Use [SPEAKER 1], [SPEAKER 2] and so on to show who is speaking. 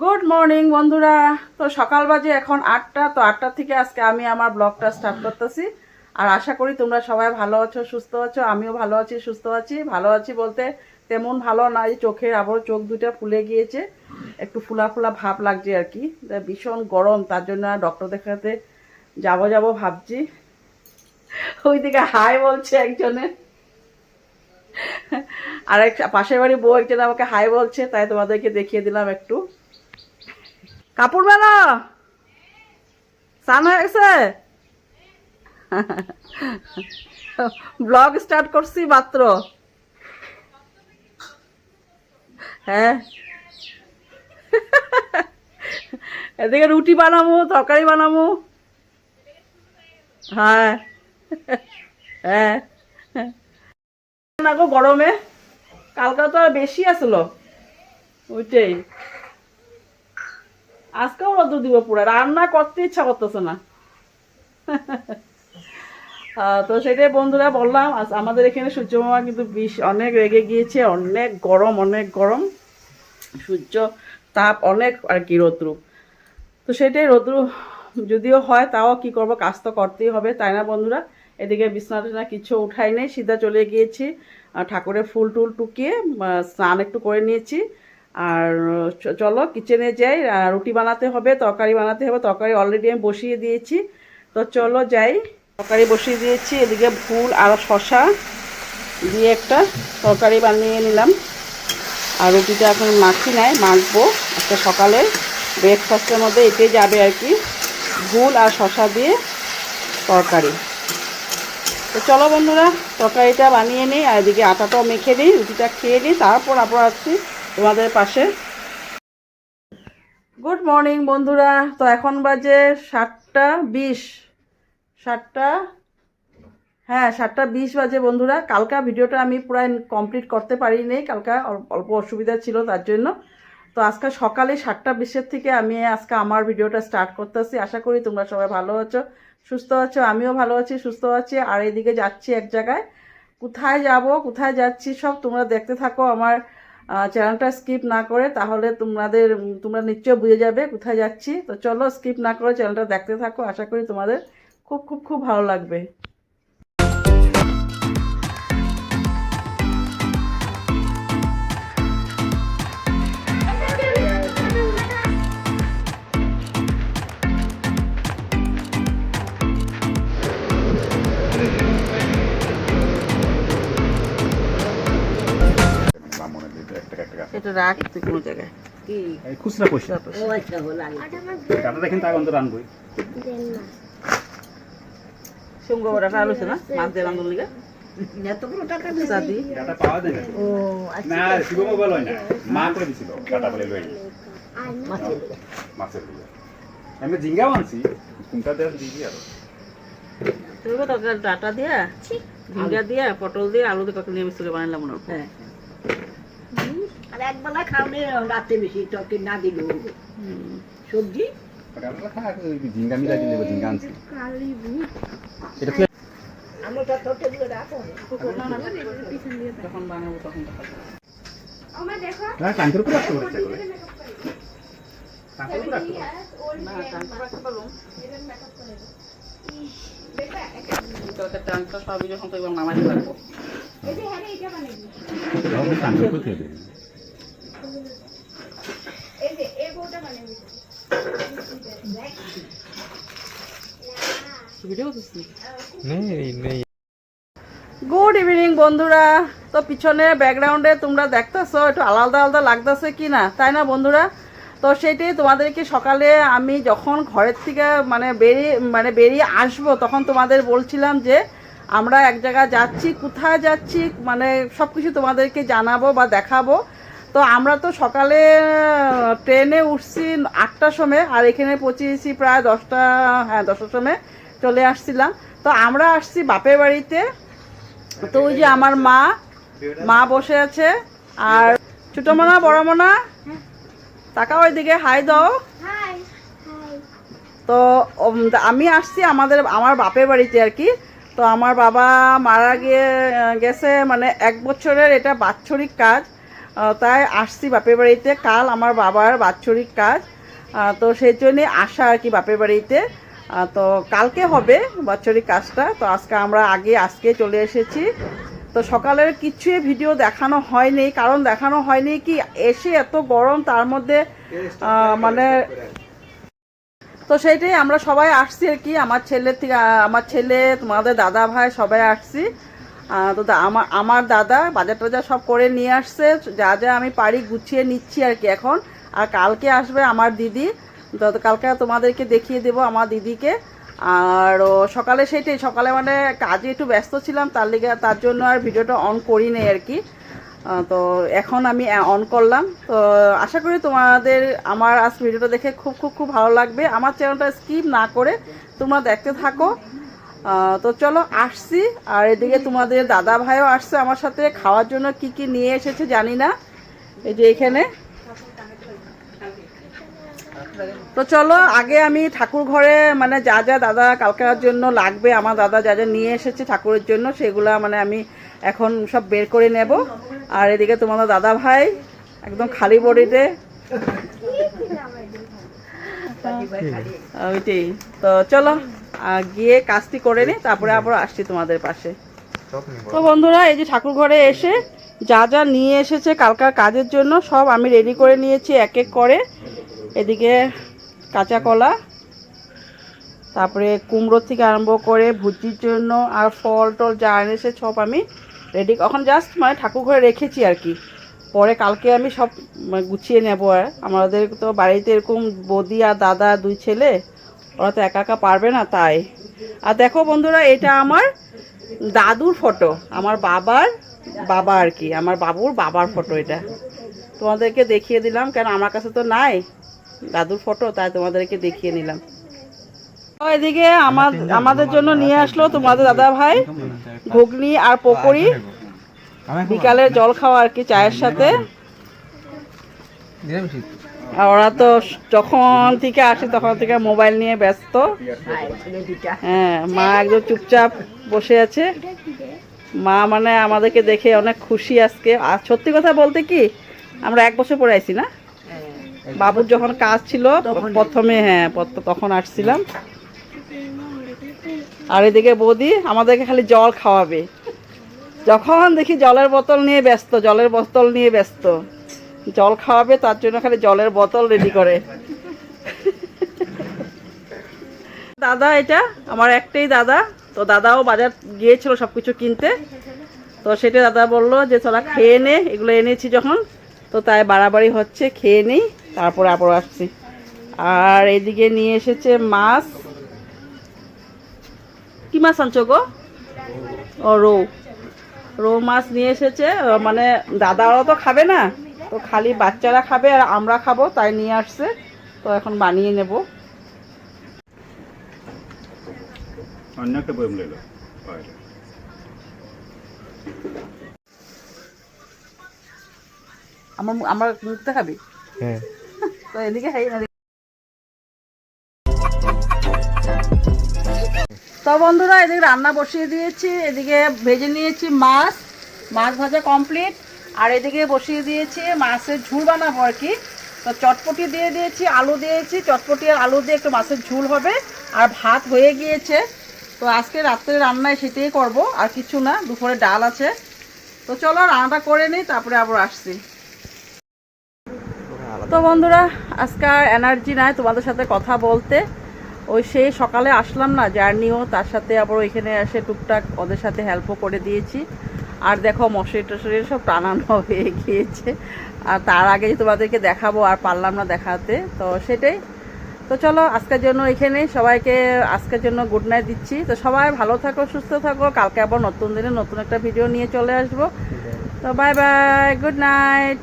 [SPEAKER 1] Good morning বন্ধুরা। তো সকাল বাজে, এখন আটটা। তো আটটা থেকে আজকে আমি আমার ব্লগটা স্টার্ট করতেছি। আর আশা করি তোমরা সবাই ভালো আছো, সুস্থ আছো। আমিও ভালো আছি, সুস্থ আছি। ভালো আছি বলতে তেমন ভালো না এই চোখের আবার চোখ দুটো ফুলে গিয়েছে। একটু ফুলা ফুলা ভাব লাগছে আর কি। ভীষণ গরম, তার জন্য ডক্টর দেখাতে যাব যাব ভাবছি। ওইদিকে হাই বলছে একজনে। আর এক পাশের বাড়ি বউ একজন আমাকে হাই বলছে, তাই তোমাদেরকে দেখিয়ে দিলাম একটু। কাপড় মেলা স্নান হয়ে গেছে? ব্লগ স্টার্ট করছি মাত্র। হ্যাঁ। এদিকে রুটি বানাবো, তরকারি বানাবো। হ্যাঁ। হ্যাঁ। গরমে। কালকে তো আর বেশি আসলো। ওইটাই। আজকেও রোদ দিব পুরো, রান্না করতে ইচ্ছা করতেছে না। তো সেটাই বন্ধুরা বললাম, আজ আমাদের এখানে সূর্য মামা কিন্তু বিষ অনেক রেগে গিয়েছে, অনেক গরম অনেক গরম। সূর্য তাপ অনেক আর কি রৌদ্র। তো সেটাই রৌদ্র যদিও হয়, তাও কি করব, কাজ তো করতেই হবে, তাই না বন্ধুরা? এদিকে বিছনা কিছু উঠাই নেই, সিধা চলে গিয়েছি ঠাকুরের ফুল টুল টুকিয়ে স্নান একটু করে নিয়েছি। আর চলো কিচেনে যাই রুটি বানাতে হবে, তরকারি বানাতে হবে, তরকারি অলরেডি আমি বসিয়ে দিয়েছি। তো চলো যাই, তরকারি বসিয়ে দিয়েছি, এদিকে ফুল আর শশা দিয়ে একটা তরকারি বানিয়ে নিলাম। আর রুটিটা এখন মাখি নাই, মাখবো একটা সকালে ব্রেকফাস্টের মধ্যে, এটাই যাবে আর কি ভুল আর শশা দিয়ে তরকারি। তো চলো বন্ধুরা, তরকারিটা বানিয়ে নিই, আর এদিকে আটাটাও মেখে নিই, রুটিটা খেয়ে নিই, তারপর আবার আসছি। তোমাদের পাশে। গুড মর্নিং বন্ধুরা। তো এখন বাজে সাতটা বিশ। সাতটা হ্যাঁ সাতটা বিশ বাজে বন্ধুরা। কালকা ভিডিওটা আমি পুরো কমপ্লিট করতে পারিনি। কালকা অল্প অসুবিধা ছিল তার জন্য। তো আজকে সকালে সাতটা বিশের থেকে আমি আজকে আমার ভিডিওটা স্টার্ট করতেছি। আশা করি তোমরা সবাই ভালো আছো, সুস্থ আছো, আমিও ভালো আছি, সুস্থ আছি। আর এদিকে যাচ্ছি এক জায়গায়। কোথায় যাব, কোথায় যাচ্ছি, সব তোমরা দেখতে থাকো আমার চ্যানেলটা স্কিপ না করে তাহলে তোমাদের, তোমরা নিশ্চয় বুঝে যাবে কোথায় যাচ্ছি। তো চলো স্কিপ না করে চ্যানেলটা দেখতে থাকো। আশা করি তোমাদের খুব খুব খুব ভালো লাগবে। এটা রাখ তুই কোনো জায়গায়।
[SPEAKER 2] এই খুচরা পয়সা। টাটাটা কিন্তু আগে অন্তর আনবই
[SPEAKER 1] সঙ্গ বড়াটা আলোচনা না? মাছ দিয়ে রান্ধন লিগা? সাদি
[SPEAKER 2] টাটা পাওয়া যায় না। না শিব মোবাইল হয় না। মা করে দিছিল টাটা বলে লই মাছের দিকে আমি জিঙ্গাও আনছি কোনটা দেওয়ার দিবি আর।
[SPEAKER 1] তুই তো ডাটা দিয়া ঝিঙ্গা দিয়া পটল দিয়ে আলু দিয়ে কত নিয়ে বানালাম মনে হয়।
[SPEAKER 3] আর একবেলা খাওয়ালে রাতে বেশি তরকারি না দিলেও হবে। সবজি?
[SPEAKER 2] আমরা খা জিঙ্গা মিলাই দিলে জিঙ্গা আনছি এটা ফ্লে-
[SPEAKER 3] আমরা তো তরকারিগুলো রাখো
[SPEAKER 1] যখন বানাবো তখন দেখা যাবে।
[SPEAKER 2] না টাঙ্কের উপরে রাখতে পারছে করে টাঙ্কের উপরে রাখতে পারছে
[SPEAKER 1] না, টানটা রাখতে পারব। তরকারি টানটা সবই যখন তো এবার নামাতে পারব গুড ইভিনিং বন্ধুরা। তো পিছনে ব্যাকগ্রাউন্ডে তোমরা দেখতেছো, একটু আলাদা আলাদা লাগতেছে কি না? তাই না, বন্ধুরা? তো সেটাই তোমাদেরকে সকালে আমি যখন ঘরের থেকে মানে বেরিয়ে মানে বেরিয়ে আসব, তখন তোমাদের বলছিলাম যে আমরা এক জায়গায় যাচ্ছি, কোথায় যাচ্ছি মানে সব কিছু তোমাদেরকে জানাব বা দেখাবো। তো আমরা তো সকালে ট্রেনে উঠছি আটটার সময় আর এখানে পৌঁছেছি প্রায় দশটা হ্যাঁ দশটার সময় চলে আসছিলাম। তো আমরা আসছি বাপের বাড়িতে। তো ওই যে আমার মা মা বসে আছে আর ছোট মোনা বড় মোনা তাকাও ওইদিকে হাই দাও। তো আমি আসছি আমাদের আমার বাপের বাড়িতে আর কি। তো আমার বাবা মারা গিয়ে গেছে মানে এক বছরের এটা বাৎসরিক কাজ। তাই আসছি বাপের বাড়িতে। কাল আমার বাবার বাৎসরিক কাজ। তো সেই জন্যে আসা আর কি বাপের বাড়িতে। তো কালকে হবে বাৎসরিক কাজটা। তো আজকে আমরা আগে, আজকে চলে এসেছি। তো সকালের কিছুই ভিডিও দেখানো হয়নি। কারণ দেখানো হয়নি কি, এসে এত গরম, তার মধ্যে মানে তো সেইটাই আমরা সবাই আসছি আর কি। আমার ছেলের থেকে আমার ছেলে, তোমাদের দাদা ভাই সবাই আসছি। তো আমার আমার দাদা বাজার টাজার সব করে নিয়ে আসছে, যা যা আমি পারি গুছিয়ে নিচ্ছি আর কি এখন। আর কালকে আসবে আমার দিদি, তো কালকে তোমাদেরকে দেখিয়ে দেবো আমার দিদিকে। আর সকালে সেটাই, সকালে মানে কাজে একটু ব্যস্ত ছিলাম, তার লিগে তার জন্য আর ভিডিওটা অন করি নাই আর কি। তো এখন আমি অন করলাম। তো আশা করি তোমাদের আমার আজ ভিডিওটা দেখে খুব খুব খুব ভালো লাগবে। আমার চ্যানেলটা স্কিপ না করে তোমরা দেখতে থাকো। তো চলো আসছি। আর এদিকে তোমাদের দাদা ভাইও আসছে আমার সাথে। খাওয়ার জন্য কি কি নিয়ে এসেছে জানি না। এই যে এখানে। তো চলো আগে আমি ঠাকুর ঘরে মানে যা যা দাদা কালকার জন্য লাগবে আমার দাদা যা যা নিয়ে এসেছে ঠাকুরের জন্য সেগুলা মানে আমি এখন সব বের করে নেব। আর এদিকে তোমাদের দাদা ভাই একদম খালি বডিতে। ওইটাই। তো চলো গিয়ে কাজটি করে নিই তারপরে আবার আসছি তোমাদের পাশে। তো বন্ধুরা এই যে ঠাকুর ঘরে এসে যা যা নিয়ে এসেছে কালকার কাজের জন্য সব আমি রেডি করে নিয়েছি এক এক করে। এদিকে কাঁচা কলা তারপরে কুমড়ো থেকে আরম্ভ করে ভুজির জন্য আর ফল টল যা এনেছে সব আমি রেডি এখন জাস্ট মানে ঠাকুর ঘরে রেখেছি আর কি। পরে কালকে আমি সব মানে গুছিয়ে নেব আর। আমাদের তো বাড়িতে এরকম বদি আর দাদা দুই ছেলে ওরা তো একা একা পারবে না তাই। আর দেখো বন্ধুরা এটা আমার দাদুর ফটো আমার বাবার বাবা আর কি আমার বাবুর বাবার ফটো এটা। তোমাদেরকে দেখিয়ে দিলাম কেন আমার কাছে তো নাই দাদুর ফটো তাই তোমাদেরকে দেখিয়ে নিলাম। এদিকে আমার আমাদের জন্য নিয়ে আসলো তোমাদের দাদা ভাই ঘুগনি আর পকোড়ি বিকালে জল খাওয়া আর কি চায়ের সাথে। ওরা তো যখন থেকে আসে, তখন থেকে মোবাইল নিয়ে ব্যস্ত। হ্যাঁ মা একদম চুপচাপ বসে আছে। মা মানে আমাদেরকে দেখে অনেক খুশি আজকে। আর সত্যি কথা বলতে কি, আমরা এক বছর পরে আইছি না? বাবুর যখন কাজ ছিল, প্রথমে হ্যাঁ তখন আসছিলাম। আর এদিকে বৌদি আমাদেরকে খালি জল খাওয়াবে। যখন দেখি জলের বোতল নিয়ে ব্যস্ত, জলের বোতল নিয়ে ব্যস্ত। জল খাওয়াবে, তার জন্য খালি জলের বোতল রেডি করে। দাদা এটা, আমার একটাই দাদা। তো দাদাও বাজার গিয়েছিল সব কিছু কিনতে। তো সেটা দাদা বলল যে তোরা খেয়ে নে। এগুলো এনেছি যখন। তো তাই বাড়াবাড়ি হচ্ছে, খেয়ে নিই। তারপরে আবার আসছি। আর এদিকে নিয়ে এসেছে মাছ। কি মাছ আনছো গো? ও, রৌ। রৌ মাছ নিয়ে এসেছে। মানে দাদারাও তো খাবে না। তো খালি বাচ্চারা খাবে আর আমরা খাব তাই নিয়ে আসছে। তো এখন বানিয়ে নেব। আমার আমার খাবি?
[SPEAKER 4] হ্যাঁ।
[SPEAKER 1] তো এদিকে তো বন্ধুরা এদিকে রান্না বসিয়ে দিয়েছি এদিকে ভেজে নিয়েছি মাছ। মাছ ভাজা কমপ্লিট আর এদিকে বসিয়ে দিয়েছি মাছের ঝুল বানাবো আর কি। তো চটপটি দিয়ে দিয়েছি, আলু দিয়েছি। চটপটি আর আলু দিয়ে একটু মাছের ঝুল হবে আর ভাত হয়ে গিয়েছে। তো আজকে রাত্রে রান্নায় সেটাই করব, আর কিছু না, দুপুরে ডাল আছে। তো চলো রান্নাটা করে নিই, তারপরে আবার আসছি। তো বন্ধুরা, আজকে আর এনার্জি নাই তোমাদের সাথে কথা বলতে। ওই সেই সকালে আসলাম না, জার্নিও, তার সাথে আবার ওইখানে এসে টুকটাক ওদের সাথে হেল্পও করে দিয়েছি। আর দেখো মশারি টশারি সব টানানো হয়ে গিয়েছে। আর তার আগে তোমাদেরকে দেখাবো আর পারলাম না দেখাতে তো সেটাই। তো চলো আজকের জন্য এখানে। সবাইকে আজকের জন্য গুড নাইট দিচ্ছি। তো সবাই ভালো থাকো সুস্থ থাকো। কালকে আবার নতুন দিনে নতুন একটা ভিডিও নিয়ে চলে আসব। তো বাই বাই গুড নাইট